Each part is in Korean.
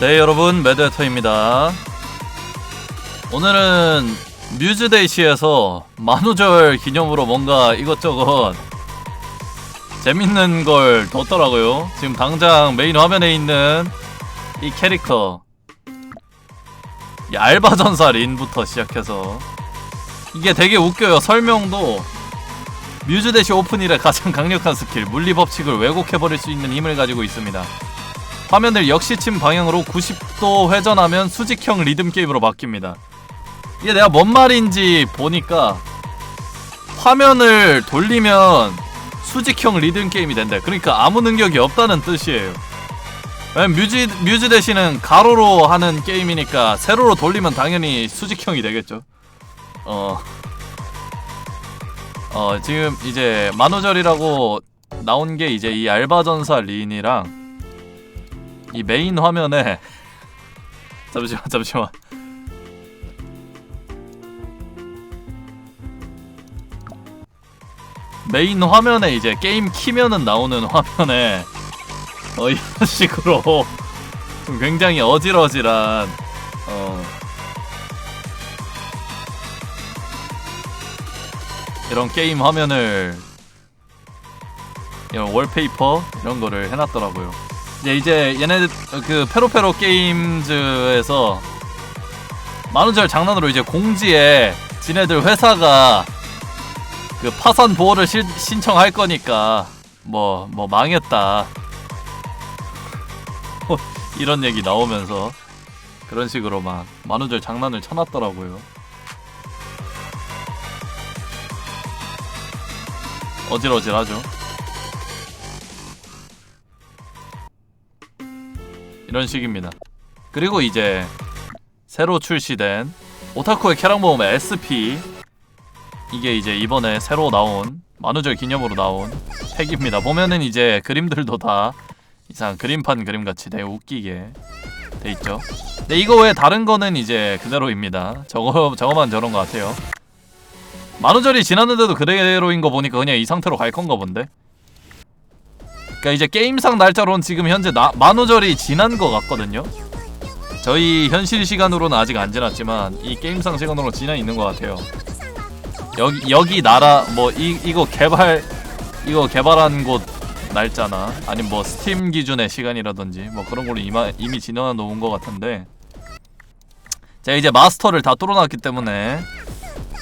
네 여러분 매드헤터입니다. 오늘은 뮤즈데이시에서 만우절 기념으로 뭔가 이것저것 재밌는 걸 뒀더라고요. 지금 당장 메인 화면에 있는 이 캐릭터. 이 알바전사 린부터 시작해서. 이게 되게 웃겨요. 설명도 뮤즈데시 오픈일의 가장 강력한 스킬 물리 법칙을 왜곡해버릴 수 있는 힘을 가지고 있습니다 화면을 역시침 방향으로 90도 회전하면 수직형 리듬 게임으로 바뀝니다. 이게 내가 뭔 말인지 보니까 화면을 돌리면 수직형 리듬 게임이 된대. 그러니까 아무 능력이 없다는 뜻이에요. 뮤즈, 뮤즈 대신은 가로로 하는 게임이니까 세로로 돌리면 당연히 수직형이 되겠죠. 어. 어, 지금 이제 만우절이라고 나온 게 이제 이 알바전사 린이랑 이 메인 화면에 잠시만 잠시만 메인 화면에 이제 게임 키면은 나오는 화면에 어 이런 식으로 좀 굉장히 어질어질한 어 이런 게임 화면을 이런 월페이퍼 이런 거를 해놨더라고요. 이제 이제 얘네 그 페로페로 게임즈에서 만우절 장난으로 이제 공지에 지네들 회사가 그 파산 보호를 실, 신청할 거니까 뭐뭐 망했다 뭐 이런 얘기 나오면서 그런 식으로 막 만우절 장난을 쳐놨더라고요. 어질어질하죠. 이런 식입니다. 그리고 이제 새로 출시된 오타쿠의 캐락 모험 SP 이게 이제 이번에 새로 나온 만우절 기념으로 나온 팩입니다. 보면은 이제 그림들도 다 이상 그림판 그림 같이 되게 웃기게 돼 있죠. 근데 이거 외에 다른 거는 이제 그대로입니다. 저거 저거만 저런 것 같아요. 만우절이 지났는데도 그대로인 거 보니까 그냥 이 상태로 갈 건가 본데. 그러니까 이제 게임상 날짜로는 지금 현재 나, 만우절이 지난 것 같거든요. 저희 현실 시간으로는 아직 안 지났지만 이 게임상 시간으로 지나 있는 것 같아요. 여기 여기 나라 뭐 이 이거 개발 이거 개발한 곳 날짜나 아니면 뭐 스팀 기준의 시간이라든지 뭐 그런 걸로 이마, 이미 지나가 놓은 것 같은데 제가 이제 마스터를 다 뚫어놨기 때문에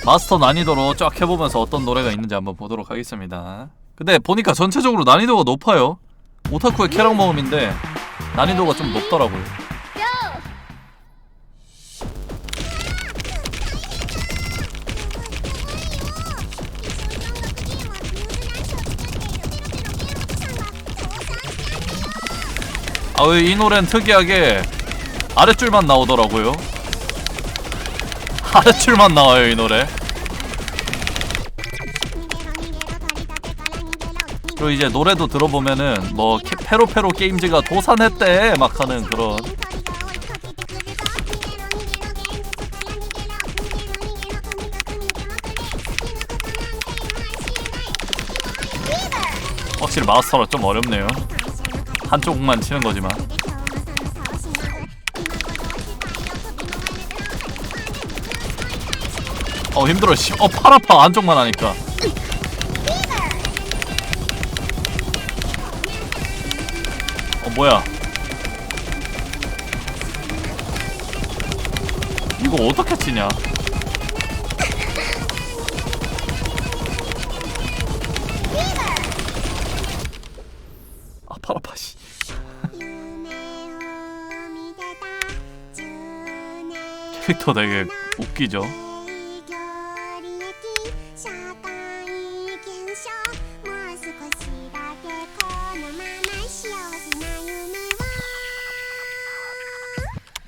마스터 난이도로 쫙 해보면서 어떤 노래가 있는지 한번 보도록 하겠습니다. 근데 보니까 전체적으로 난이도가 높아요. 오타쿠의 캐락 모음인데 난이도가 좀 높더라고요. 아이 노래는 특이하게 아랫줄만 나오더라고요. 아랫줄만 나와요 이 노래. 그리고 이제 노래도 들어보면은 뭐 캐- 페로페로 게임즈가 도산했대 막 하는 그런 확실히 마스터라 좀 어렵네요. 한쪽만 치는 거지만. 어 힘들어 씨. 어팔 아파 안쪽만 하니까. 뭐야? 이거 어떻게 치냐? 아팔 아파 씨. 캐릭터 되게 웃기죠.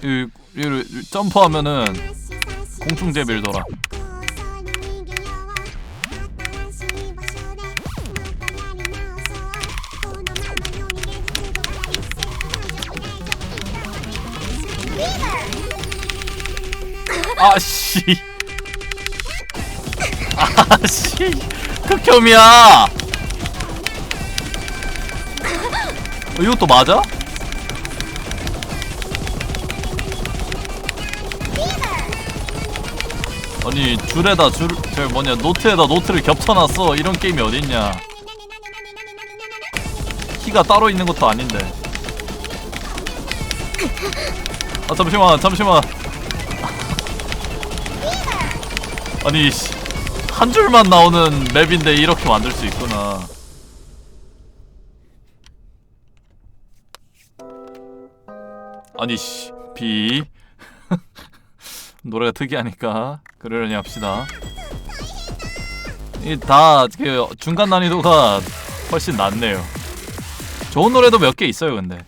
이, 이 점프하면은 공중제비를 돌아. 아씨. 아씨. 극혐이야. 어, 이것도 맞아? 아니 줄에다 줄, 저 뭐냐 노트에다 노트를 겹쳐놨어. 이런 게임이 어딨냐? 키가 따로 있는 것도 아닌데. 아 잠시만, 잠시만. 아니 씨, 한 줄만 나오는 맵인데 이렇게 만들 수 있구나. 아니 씨, 비. 노래가 특이하니까 그러려니 합시다. 이 다 그 중간 난이도가 훨씬 낫네요. 좋은 노래도 몇 개 있어요, 근데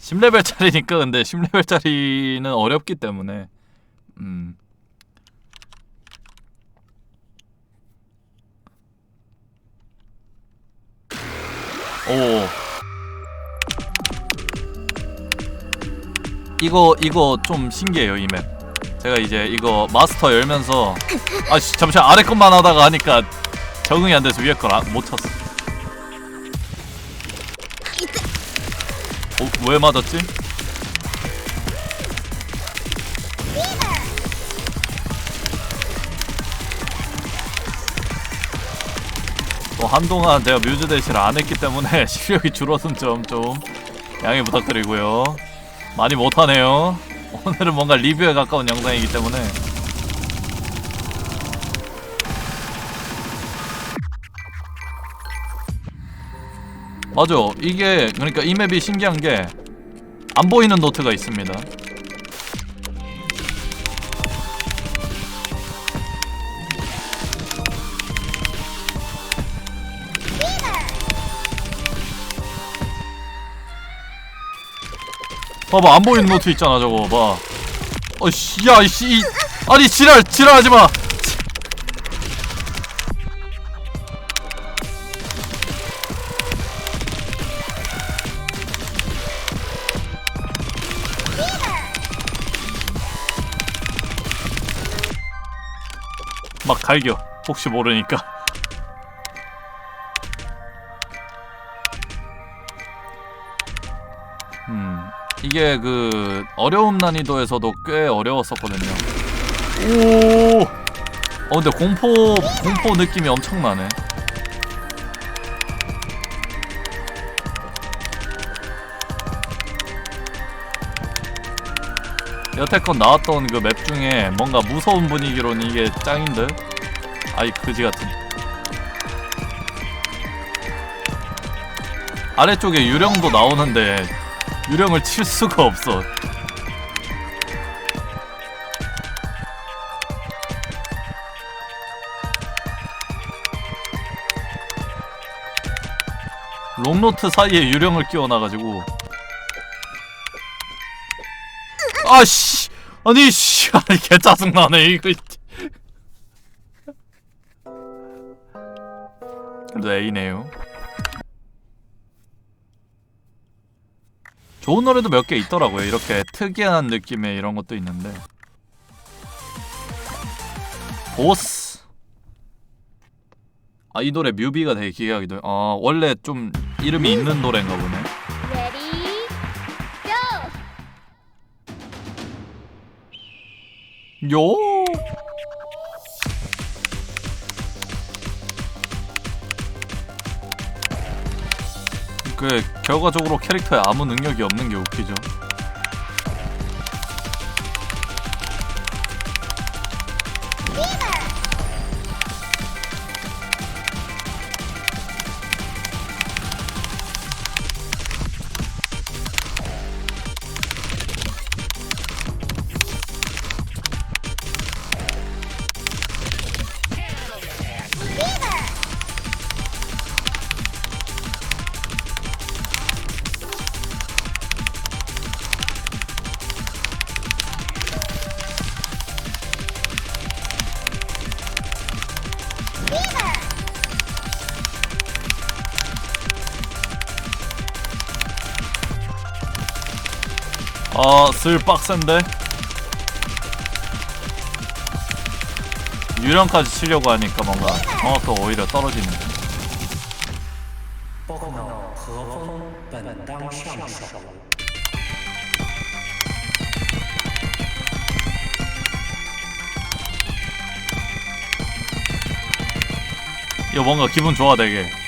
10레벨짜리니까 근데 10레벨짜리는 어렵기 때문에 음. 오. 이거 이거 좀 신기해요 이 맵. 제가 이제 이거 마스터 열면서 아 씨 잠시만 아래 것만 하다가 하니까 적응이 안 돼서 위에 걸못 쳤어. 어, 왜 맞았지? 또 한동안 제가 뮤즈 대시를 안 했기 때문에 실력이 줄어든 점좀 양해 부탁드리고요. 많이 못하네요. 오늘은 뭔가 리뷰에 가까운 영상이기 때문에. 맞아. 이게 그러니까 이 맵이 신기한 게 안 보이는 노트가 있습니다 봐봐 안 보이는 노트 있잖아 저거. 봐. 어씨 야 이씨 이, 아니 지랄 지랄하지 마. 막 갈겨 혹시 모르니까 이게 그 어려움 난이도에서도 꽤 어려웠었거든요. 오! 어, 근데 공포 공포 느낌이 엄청나네. 여태껏 나왔던 그 맵 중에 뭔가 무서운 분위기로는 이게 짱인데 아이 그지 같은. 아래쪽에 유령도 나오는데 유령을 칠 수가 없어. 롱노트 사이에 유령을 끼워놔가지고. 아씨! 아니 씨 아니 개 짜증나네 이거. 그래도 A네요 좋은 노래도 몇 개 있더라고요 이렇게 특이한 느낌의 이런 것도 있는데 보스 아 이 노래 뮤비가 되게 기괴하기도 해. 아 원래 좀 이름이 있는 노래인가 보네! 요. 그 결과적으로 캐릭터에 아무 능력이 없는 게 웃기죠. 슬 빡센데? 유령까지 치려고 하니까 뭔가 어 또 오히려 떨어지는 이거 뭔가 기분 좋아 되게.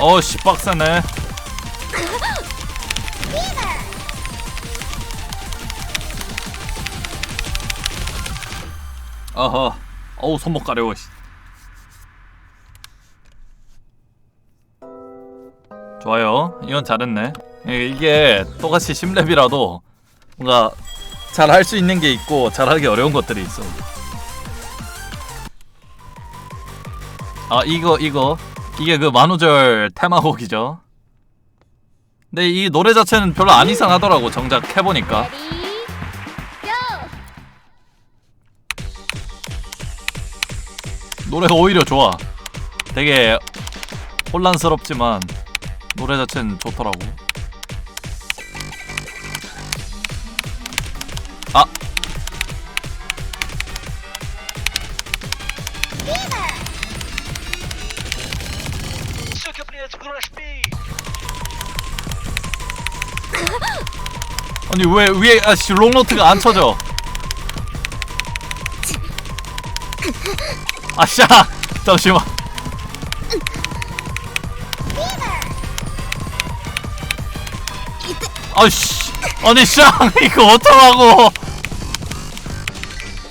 어씨 빡세네. 어허. 어우 손목 가려워. 씨. 좋아요. 이건 잘했네. 예, 이게 똑같이 10렙이라도 뭔가 잘 할 수 있는 게 있고 잘하기 어려운 것들이 있어. 아 이거 이거 이게 그 만우절 테마곡이죠. 근데 이 노래 자체는 별로 안 이상하더라고 정작 해보니까. 노래가 오히려 좋아. 되게 혼란스럽지만 노래 자체는 좋더라고. 아니 왜 위에 아씨 롱노트가 안 쳐져? 아샤, 잠시만. 아씨, 아니 쌍 이거 어떡하고?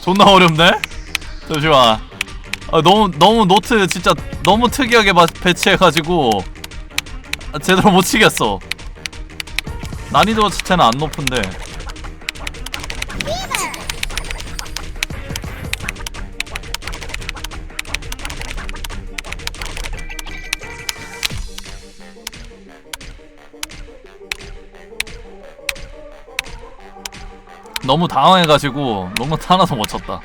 존나 어렵네. 잠시만. 아, 너무 너무 노트 진짜 너무 특이하게 마- 배치해가지고 아, 제대로 못 치겠어. 난이도 자체는 안 높은데. 너무 당황해가지고 롱노트 하나도 못 쳤다.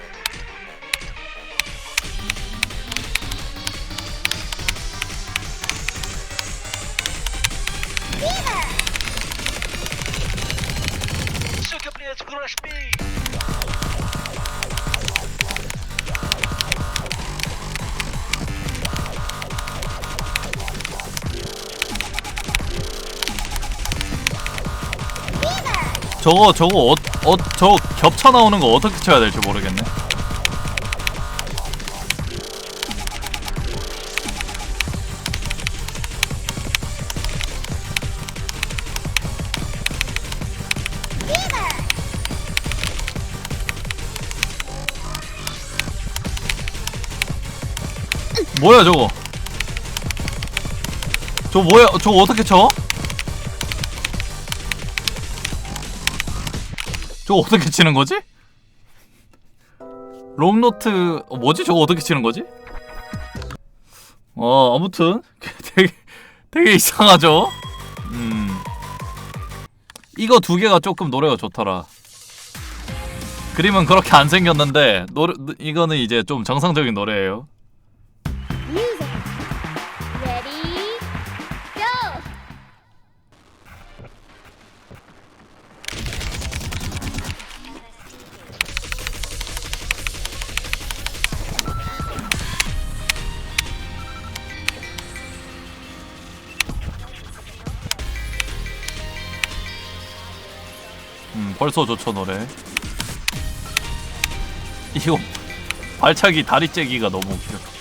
저거 저거 어, 어, 저 겹쳐 나오는 거 어떻게 쳐야 될지 모르겠네. 뭐야 저거? 저거 뭐야? 저거 어떻게 쳐? 저거 어떻게 치는 거지? 롱노트 어, 뭐지? 저거 어떻게 치는 거지? 어 아무튼 되게 되게 이상하죠. 음 이거 두 개가 조금 노래가 좋더라. 그림은 그렇게 안 생겼는데 노래 이거는 이제 좀 정상적인 노래예요. 벌써 좋죠 노래. 이거 발차기 다리 째기가 너무 웃겨.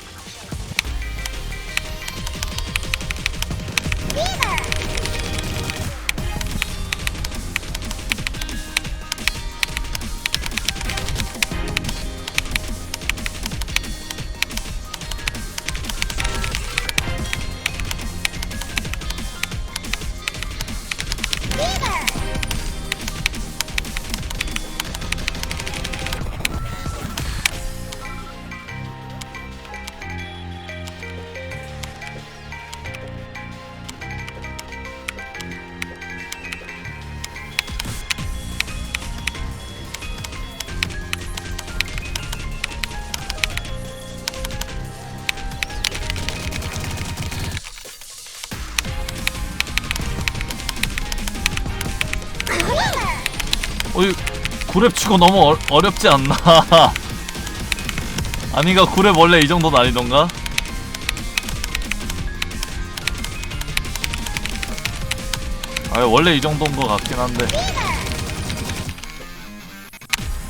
구랩 치고 너무 어, 어렵지 않나? 아니가 구랩 원래 이 정도 난이던가? 아 원래 이 정도인 것 같긴 한데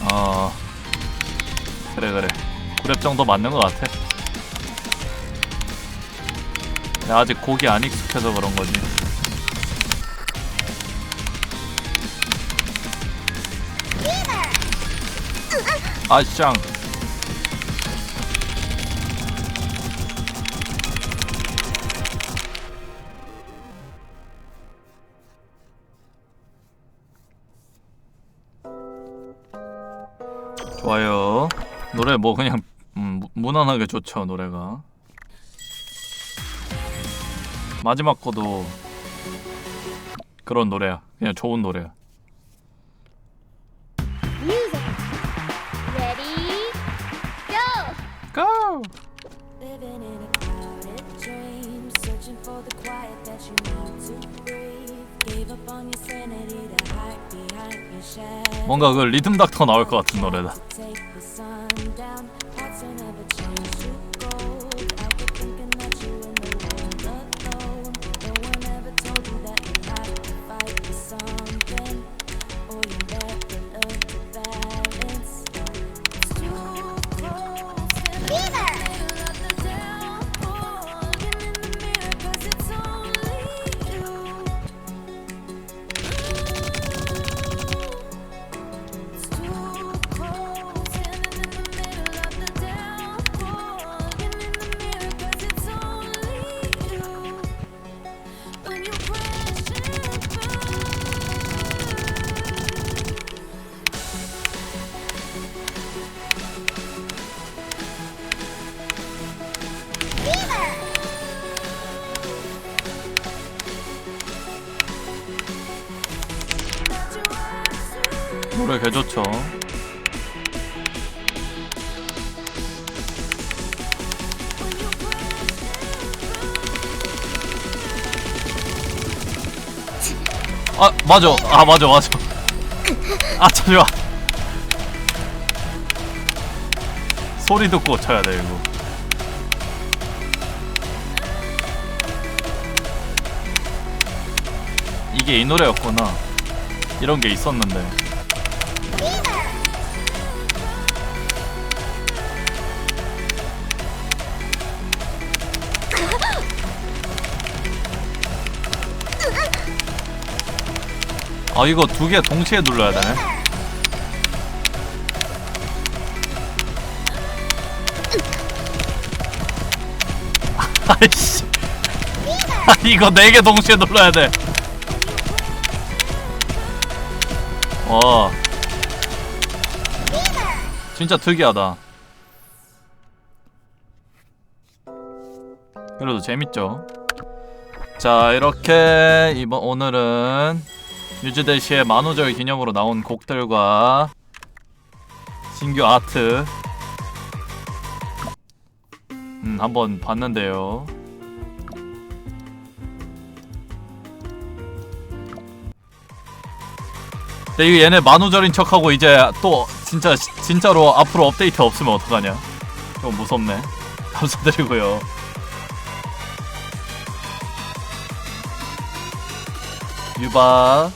아 그래 그래 구랩 정도 맞는 것 같아 아직 곡이 안 익숙해서 그런 거지 아쌍 좋아요. 노래 뭐 그냥 음, 무- 무난하게 좋죠 노래가. 마지막 거도 그런 노래야. 그냥 좋은 노래야 Living in a crowded dream, searching for the quiet that you need to breathe. Gave up on your sanity to hide behind your shadow. 뭔가 그 리듬 닥터 나올 것 같은 노래다 take the sun down, hearts will never 노래 개 좋죠. 아 맞아. 아 맞아 맞아. 아 잠시만. 소리 듣고 쳐야 돼 이거. 이게 이 노래였구나. 이런 게 있었는데 아 이거 두 개 동시에 눌러야 되네 아이씨 아, 이거 네 개 동시에 눌러야 돼 와. 진짜 특이하다. 그래도 재밌죠. 자, 이렇게 이번 오늘은 뉴즈대시의 만우절 기념으로 나온 곡들과 신규 아트 음, 한번 봤는데요. 근데 이거 얘네 만우절인 척하고 이제 또 진짜 진짜로 앞으로 업데이트 없으면 어떡하냐? 좀 무섭네. 감사드리고요. 유바